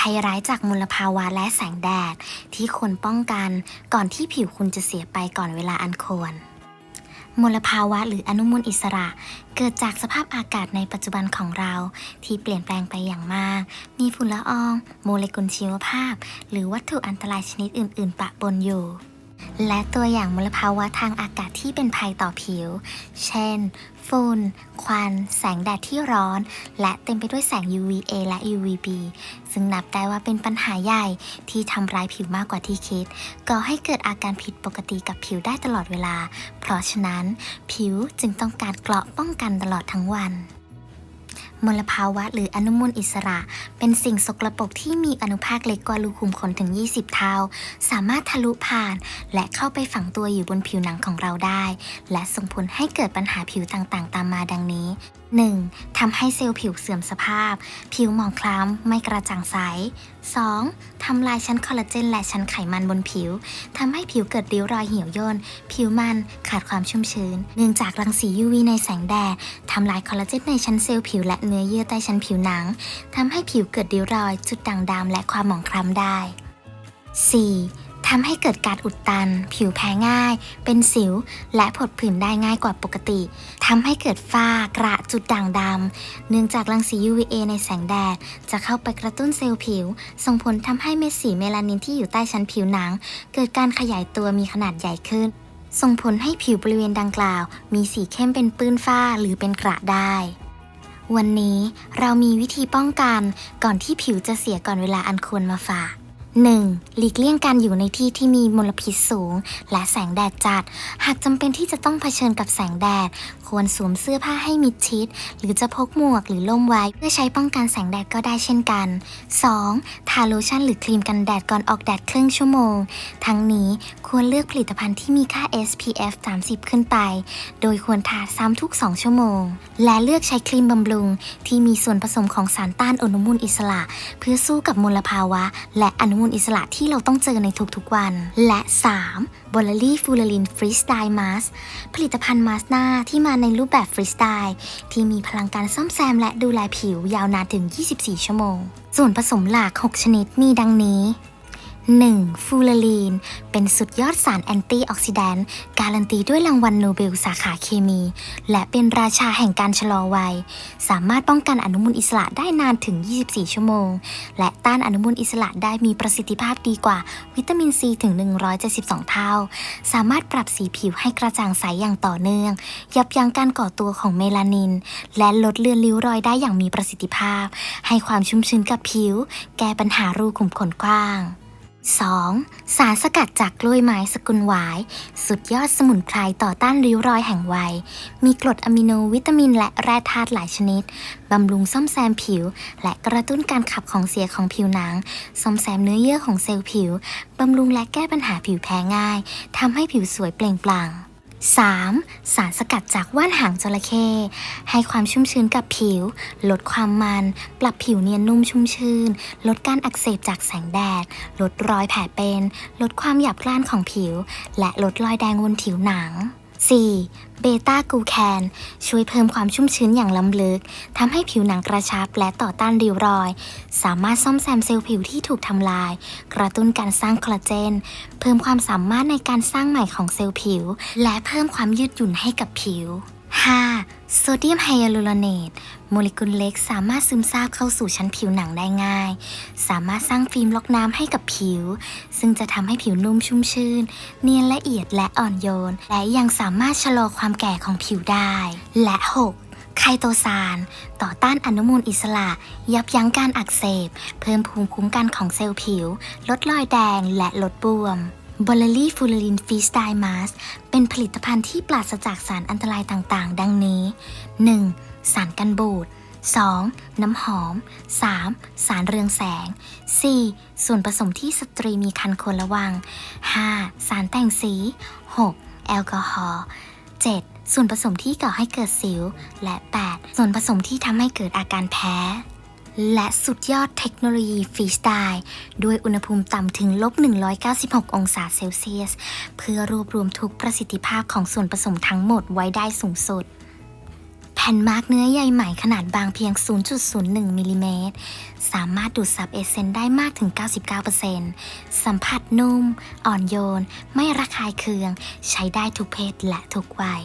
ภัยร้ายจากมลภาวะและแสงแดด ที่ควรป้องกันก่อนที่ผิวคุณจะเสียไปก่อนเวลาอันควร มลภาวะหรืออนุมูลอิสระ เกิดจากสภาพอากาศในปัจจุบันของเรา ที่เปลี่ยนแปลงไปอย่างมาก มีฝุ่นละออง โมเลกุลชีวภาพ หรือวัตถุอันตรายชนิดอื่น ๆ ปะปนอยู่ และตัวอย่างมลภาวะทางอากาศที่เป็นภัยต่อผิว เช่น ฝุ่น ควัน แสงแดดที่ร้อน และเต็มไปด้วยแสง UVA และ UVB ซึ่งนับได้ว่าเป็นปัญหาใหญ่ที่ทำร้ายผิวมากกว่าที่คิด ก่อให้เกิดอาการผิดปกติกับผิวได้ตลอดเวลา เพราะฉะนั้น ผิวจึงต้องการเกราะป้องกันตลอดทั้งวัน มลภาวะหรืออนุมูลอิสระ เป็นสิ่งสกรปรกที่มีอนุภาคเล็กกว่ารูขุมขนถึง 20 เท่า สามารถทะลุผ่าน และเข้าไปฝังตัวอยู่บนผิวหนังของเราได้ และส่งผลให้เกิดปัญหาผิวต่างๆ ตามมาดังนี้ 1. ทำให้เซลล์ผิวเสื่อมสภาพ ผิวหมองคล้ำ ไม่กระจ่างใส 2. ทำลายชั้นคอลลาเจนและชั้นไขมันบนผิวทำให้ผิวเกิดริ้วรอยเหี่ยวย่น ผิวมันขาดความชุ่มชื้น เนื่องจากรังสี UV ในแสงแดดทำลายคอลลาเจนในชั้นเซลล์ผิวและเนื้อเยื่อใต้ชั้นผิวหนังทำให้ผิวเกิดริ้วรอย จุดด่างดำและความหมองคล้ำได้ 4. ทำให้เกิดการอุดตัน ผิวแพ้ง่าย เป็นสิว และผดผื่นได้ง่ายกว่าปกติทำให้เกิดฝ้ากระจุดด่างดำเนื่องจากรังสี UVA ในแสงแดด จะเข้าไปกระตุ้นเซลล์ผิว ส่งผลทำให้เม็ดสีเมลานินที่อยู่ใต้ชั้นผิวหนัง เกิดการขยายตัวมีขนาดใหญ่ขึ้น ส่งผลให้ผิวบริเวณดังกล่าว มีสีเข้มเป็นปื้นฝ้าหรือเป็นกระได้วันนี้เรามีวิธีป้องกันก่อนที่ผิวจะเสียก่อนเวลาอันควรมาฝาก 1. หลีกเลี่ยงการอยู่ในที่ที่มีมลพิษสูง และแสงแดดจัด หากจำเป็นที่จะต้องเผชิญกับแสงแดด ควรสวมเสื้อผ้าให้มิดชิด หรือจะพกหมวกหรือล่มไว้ เพื่อใช้ป้องกันแสงแดดก็ได้เช่นกัน 2. ทาโลชั่นหรือครีมกันแดดก่อนออกแดดครึ่งชั่วโมง ทั้งนี้ควรเลือกผลิตภัณฑ์ที่มีค่า SPF 30 ขึ้นไป โดยควรทาซ้ำทุก 2 ชั่วโมง และเลือกใช้ครีมบำรุง ที่มีส่วนผสมของสารต้านอนุมูลอิสระ เพื่อสู้กับมลภาวะ และอนุมูลอิสระที่เราต้องเจอในทุกๆวัน และ 3. บอลลี่ฟูลลินฟรีสไตล์มาสผลิตภัณฑ์มาสก์หน้าที่มาในรูปแบบฟรีสไตล์ที่มีพลังการซ่อมแซมและดูแลผิวยาวนานถึง 24 ชั่วโมง ส่วนผสมหลัก 6 ชนิดมีดังนี้ 1. ฟูลารีน เป็นสุดยอดสารแอนตี้ออกซิแดนต์การันตีด้วยรางวัลโนเบลสาขาเคมี และเป็นราชาแห่งการชะลอวัย สามารถป้องกันอนุมูลอิสระได้นานถึง 24 ชั่วโมง และต้านอนุมูลอิสระได้มีประสิทธิภาพดีกว่าวิตามินซีถึง 172 เท่า สามารถปรับสีผิวให้กระจ่างใสอย่างต่อเนื่อง ยับยั้งการก่อตัวของเมลานิน และลดเลือนริ้วรอยได้อย่างมีประสิทธิภาพ ให้ความชุ่มชื้นกับผิว แก้ปัญหารูขุมขนกว้าง 2. สารสกัดจากกล้วยไม้สกุลหวาย สุดยอดสมุนไพรต่อต้านริ้วรอยแห่งวัย มีกรดอะมิโนวิตามินและแร่ธาตุหลายชนิด บำรุงซ่อมแซมผิว และกระตุ้นการขับของเสียของผิวหนัง ซ่อมแซมเนื้อเยื่อของเซลล์ผิว บำรุงและแก้ปัญหาผิวแพ้ง่าย ทำให้ผิวสวยเปล่งปลั่ง 3. สารสกัดจากว่านหางจระเข้ให้ความชุ่มชื้นกับผิว ลดความมัน ปรับผิวเนียนนุ่มชุ่มชื้น ลดการอักเสบจากแสงแดด ลดรอยแผลเป็น ลดความหยาบกร้านของผิว และลดรอยแดงบนผิวหนัง 4. เบต้ากูแคนช่วยเพิ่มความชุ่มชื้นอย่างล้ำลึกทำให้ผิวหนังกระชับและต่อต้านริ้วรอย สามารถซ่อมแซมเซลล์ผิวที่ถูกทำลาย กระตุ้นการสร้างคอลลาเจน เพิ่มความสามารถในการสร้างใหม่ของเซลล์ผิว และเพิ่มความยืดหยุ่นให้กับผิว 5. โซเดียมไฮยาลูรอเนตโมเลกุลเล็กสามารถซึมซาบเข้าสู่ชั้นผิวหนังได้ง่าย สามารถสร้างฟิล์มล็อกน้ำให้กับผิว ซึ่งจะทำให้ผิวนุ่มชุ่มชื่น เนียนละเอียดและอ่อนโยน และยังสามารถชะลอความแก่ของผิวได้ และ 6. ไคโตซาน ต่อต้านอนุมูลอิสระ ยับยั้งการอักเสบ เพิ่มภูมิคุ้มกันของเซลล์ผิว ลดรอยแดงและลดบวม บอลลี่ฟูลารินฟีสไตล์มาสเป็นผลิตภัณฑ์ที่ปราศจากสารอันตรายต่างๆ ดังนี้ 1. สารกันบูด 2. น้ำหอม 3. สารเรืองแสง 4. ส่วนผสมที่สตรีมีคันควรระวัง 5. สารแต่งสี 6. แอลกอฮอล์ 7. ส่วนผสมที่ก่อให้เกิดสิว และ 8. ส่วนผสมที่ทำให้เกิดอาการแพ้ และสุดยอดเทคโนโลยีฟรีสไตล์ด้วยอุณหภูมิต่ำถึงลบ 196 องศาเซลเซียส เพื่อรวบรวมทุกประสิทธิภาพของส่วนผสมทั้งหมดไว้ได้สูงสุด แผ่นมาร์กเนื้อใยไหมขนาดบางเพียง 0.01 มิลลิเมตร สามารถดูดซับเอเซนต์ได้มากถึง 99%สัมผัสนุ่ม อ่อนโยน ไม่ระคายเคือง ใช้ได้ทุกเพศและทุกวัย